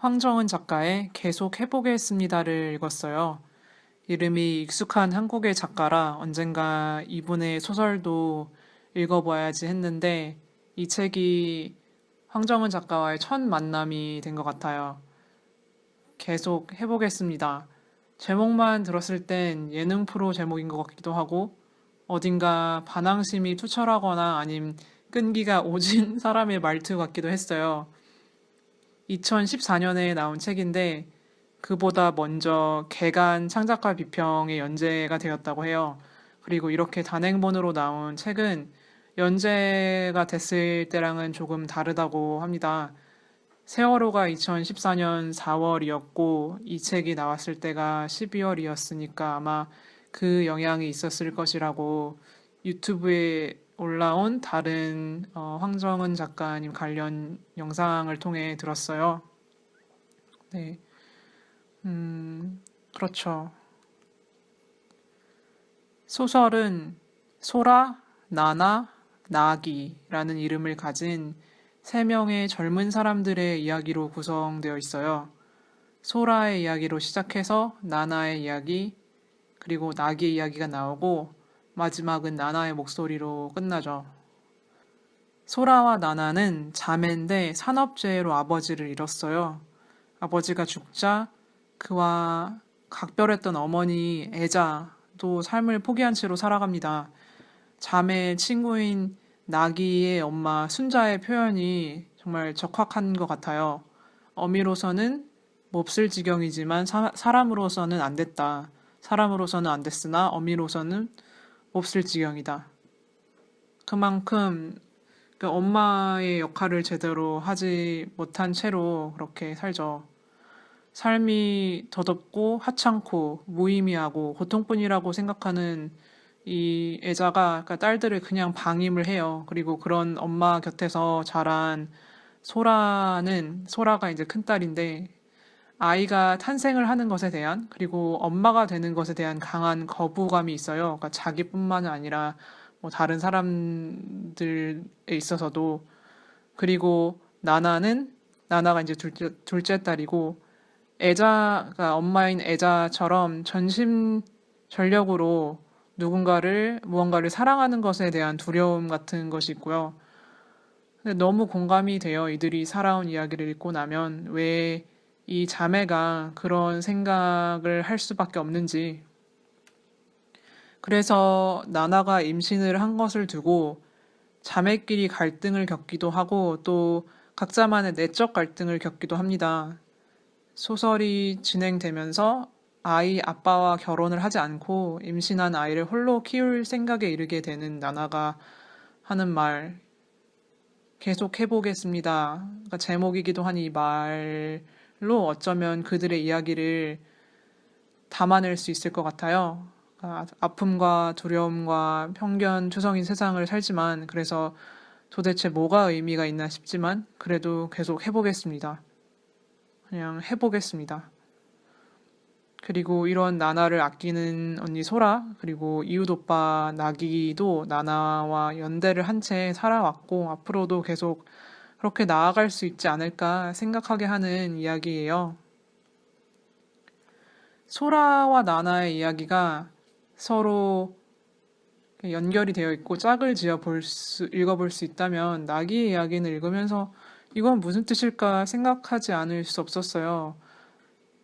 황정은 작가의 계속 해보겠습니다를 읽었어요. 이름이 익숙한 한국의 작가라 언젠가 이분의 소설도 읽어봐야지 했는데 이 책이 황정은 작가와의 첫 만남이 된 것 같아요. 계속 해보겠습니다. 제목만 들었을 땐 예능 프로 제목인 것 같기도 하고 어딘가 반항심이 투철하거나 아님 끈기가 오진 사람의 말투 같기도 했어요. 2014년에 나온 책인데 그보다 먼저 개간 창작가 비평의 연재가 되었다고 해요. 그리고 이렇게 단행본으로 나온 책은 연재가 됐을 때랑은 조금 다르다고 합니다. 세월호가 2014년 4월이었고 이 책이 나왔을 때가 12월이었으니까 아마 그 영향이 있었을 것이라고 유튜브에 올라온 다른 어, 황정은 작가님 관련 영상을 통해 들었어요. 네. 음, 그렇죠. 소설은 소라, 나나, 나기라는 이름을 가진 세 명의 젊은 사람들의 이야기로 구성되어 있어요. 소라의 이야기로 시작해서 나나의 이야기, 그리고 나기의 이야기가 나오고 마지막은 나나의 목소리로 끝나죠. 소라와 나나는 자매인데 산업재해로 아버지를 잃었어요. 아버지가 죽자 그와 각별했던 어머니 애자도 삶을 포기한 채로 살아갑니다. 자매 친구인 나기의 엄마 순자의 표현이 정말 적확한 것 같아요. 어미로서는 몹쓸 지경이지만 사, 사람으로서는 안 됐다. 사람으로서는 안 됐으나 어미로서는 몹쓸 지경이다. 그만큼 그 엄마의 역할을 제대로 하지 못한 채로 그렇게 살죠. 삶이 더덥고 하찮고 무의미하고 고통뿐이라고 생각하는 이 애자가 그러니까 딸들을 그냥 방임을 해요. 그리고 그런 엄마 곁에서 자란 소라는 소라가 이제 큰 딸인데 아이가 탄생을 하는 것에 대한 그리고 엄마가 되는 것에 대한 강한 거부감이 있어요. 그러니까 자기뿐만 아니라 뭐 다른 사람들에 있어서도 그리고 나나는 나나가 이제 둘째, 둘째 딸이고 애자가 엄마인 애자처럼 전심 전력으로 누군가를 무언가를 사랑하는 것에 대한 두려움 같은 것이 있고요. 근데 너무 공감이 돼요. 이들이 살아온 이야기를 읽고 나면 왜 이 자매가 그런 생각을 할 수밖에 없는지. 그래서 나나가 임신을 한 것을 두고 자매끼리 갈등을 겪기도 하고 또 각자만의 내적 갈등을 겪기도 합니다. 소설이 진행되면서 아이 아빠와 결혼을 하지 않고 임신한 아이를 홀로 키울 생각에 이르게 되는 나나가 하는 말 계속 해보겠습니다. 그러니까 제목이기도 한 이 말 로 어쩌면 그들의 이야기를 담아낼 수 있을 것 같아요. 그러니까 아픔과 두려움과 편견 투성인 세상을 살지만 그래서 도대체 뭐가 의미가 있나 싶지만 그래도 계속 해보겠습니다. 그냥 해보겠습니다. 그리고 이런 나나를 아끼는 언니 소라, 그리고 이웃 오빠 나기도 나나와 연대를 한 채 살아왔고, 앞으로도 계속 그렇게 나아갈 수 있지 않을까 생각하게 하는 이야기예요. 소라와 나나의 이야기가 서로 연결이 되어 있고 짝을 지어 볼 수, 읽어볼 수 있다면 나기의 이야기는 읽으면서 이건 무슨 뜻일까 생각하지 않을 수 없었어요.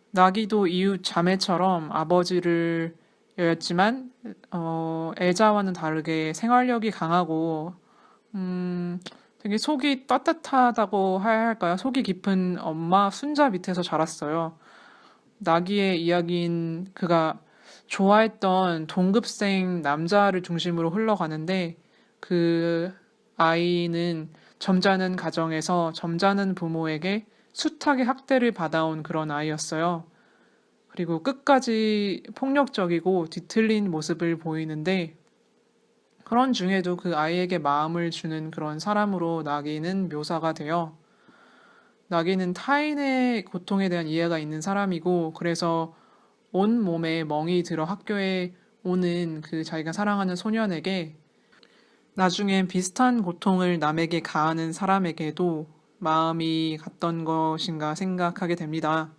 나기도 이웃 자매처럼 아버지를 여였지만 어, 애자와는 다르게 생활력이 강하고 음, 되게 속이 따뜻하다고 해야 할까요? 속이 깊은 엄마 순자 밑에서 자랐어요. 나기의 이야기인 그가 좋아했던 동급생 남자를 중심으로 흘러가는데 그 아이는 점잖은 가정에서 점잖은 부모에게 숱하게 학대를 받아온 그런 아이였어요. 그리고 끝까지 폭력적이고 뒤틀린 모습을 보이는데 그런 중에도 그 아이에게 마음을 주는 그런 사람으로 나기는 묘사가 되어 나기는 타인의 고통에 대한 이해가 있는 사람이고 그래서 온 몸에 멍이 들어 학교에 오는 그 자기가 사랑하는 소년에게 나중엔 비슷한 고통을 남에게 가하는 사람에게도 마음이 갔던 것인가 생각하게 됩니다.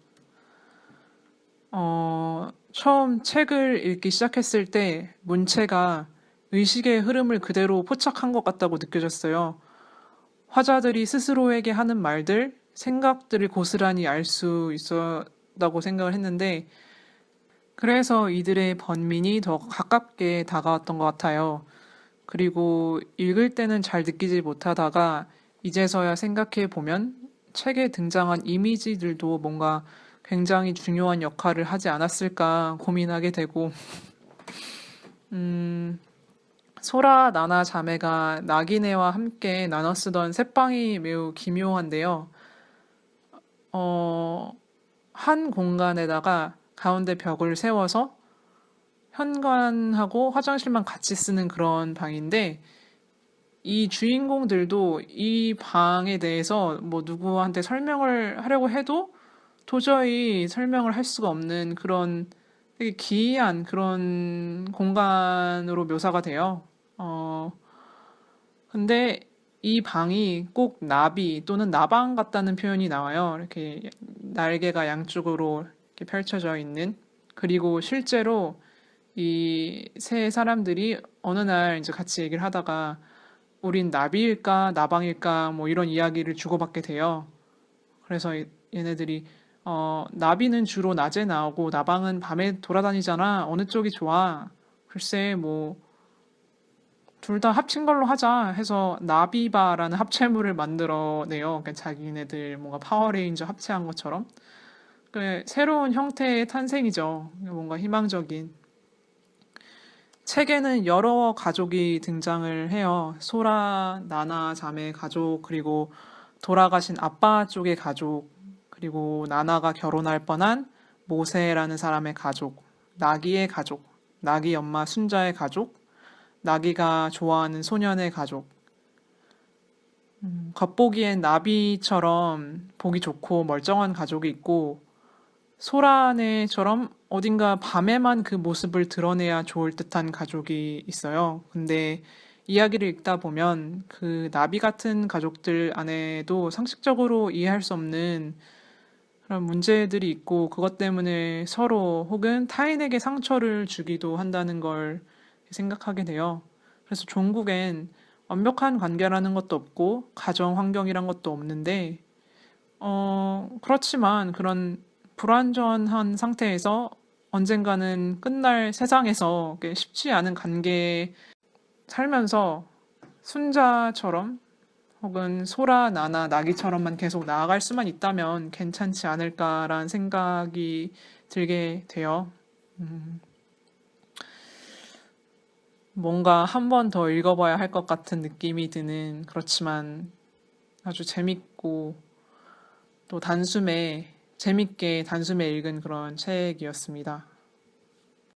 어, 처음 책을 읽기 시작했을 때 문체가 의식의 흐름을 그대로 포착한 것 같다고 느껴졌어요. 화자들이 스스로에게 하는 말들, 생각들을 고스란히 알 수 있었다고 생각을 했는데, 그래서 이들의 번민이 더 가깝게 다가왔던 것 같아요. 그리고 읽을 때는 잘 느끼지 못하다가 이제서야 생각해 보면 책에 등장한 이미지들도 뭔가 굉장히 중요한 역할을 하지 않았을까 고민하게 되고, 음, 소라, 나나 자매가 나기네와 함께 나눠 쓰던 새빵이 매우 기묘한데요. 어, 한 공간에다가 가운데 벽을 세워서 현관하고 화장실만 같이 쓰는 그런 방인데, 이 주인공들도 이 방에 대해서 뭐 누구한테 설명을 하려고 해도 도저히 설명을 할 수가 없는 그런 되게 기이한 그런 공간으로 묘사가 돼요. 어, 근데 이 방이 꼭 나비 또는 나방 같다는 표현이 나와요. 이렇게 날개가 양쪽으로 이렇게 펼쳐져 있는. 그리고 실제로 이 세 사람들이 어느 날 이제 같이 얘기를 하다가 우린 나비일까 나방일까 뭐 이런 이야기를 주고받게 돼요. 그래서 이- 얘네들이 어, 나비는 주로 낮에 나오고 나방은 밤에 돌아다니잖아. 어느 쪽이 좋아? 글쎄 뭐 둘 다 합친 걸로 하자 해서 나비바라는 합체물을 만들어내요. 그러니까 자기네들 뭔가 파워레인저 합체한 것처럼. 그 새로운 형태의 탄생이죠. 뭔가 희망적인. 책에는 여러 가족이 등장을 해요. 소라, 나나 자매 가족, 그리고 돌아가신 아빠 쪽의 가족, 그리고 나나가 결혼할 뻔한 모세라는 사람의 가족, 나기의 가족, 나기 엄마 순자의 가족, 나기가 좋아하는 소년의 가족. 음, 겉보기엔 나비처럼 보기 좋고 멀쩡한 가족이 있고, 소라네처럼 어딘가 밤에만 그 모습을 드러내야 좋을 듯한 가족이 있어요. 근데 이야기를 읽다 보면 그 나비 같은 가족들 안에도 상식적으로 이해할 수 없는 그런 문제들이 있고 그것 때문에 서로 혹은 타인에게 상처를 주기도 한다는 걸 생각하게 돼요. 그래서 종국엔 완벽한 관계라는 것도 없고 가정 환경이란 것도 없는데 어 그렇지만 그런 불완전한 상태에서 언젠가는 끝날 세상에서 쉽지 않은 관계에 살면서 순자처럼 혹은 소라, 나나, 나기처럼만 계속 나아갈 수만 있다면 괜찮지 않을까라는 생각이 들게 돼요. 음, 뭔가 한 번 더 읽어봐야 할 것 같은 느낌이 드는 그렇지만 아주 재밌고 또 단숨에 재밌게 단숨에 읽은 그런 책이었습니다.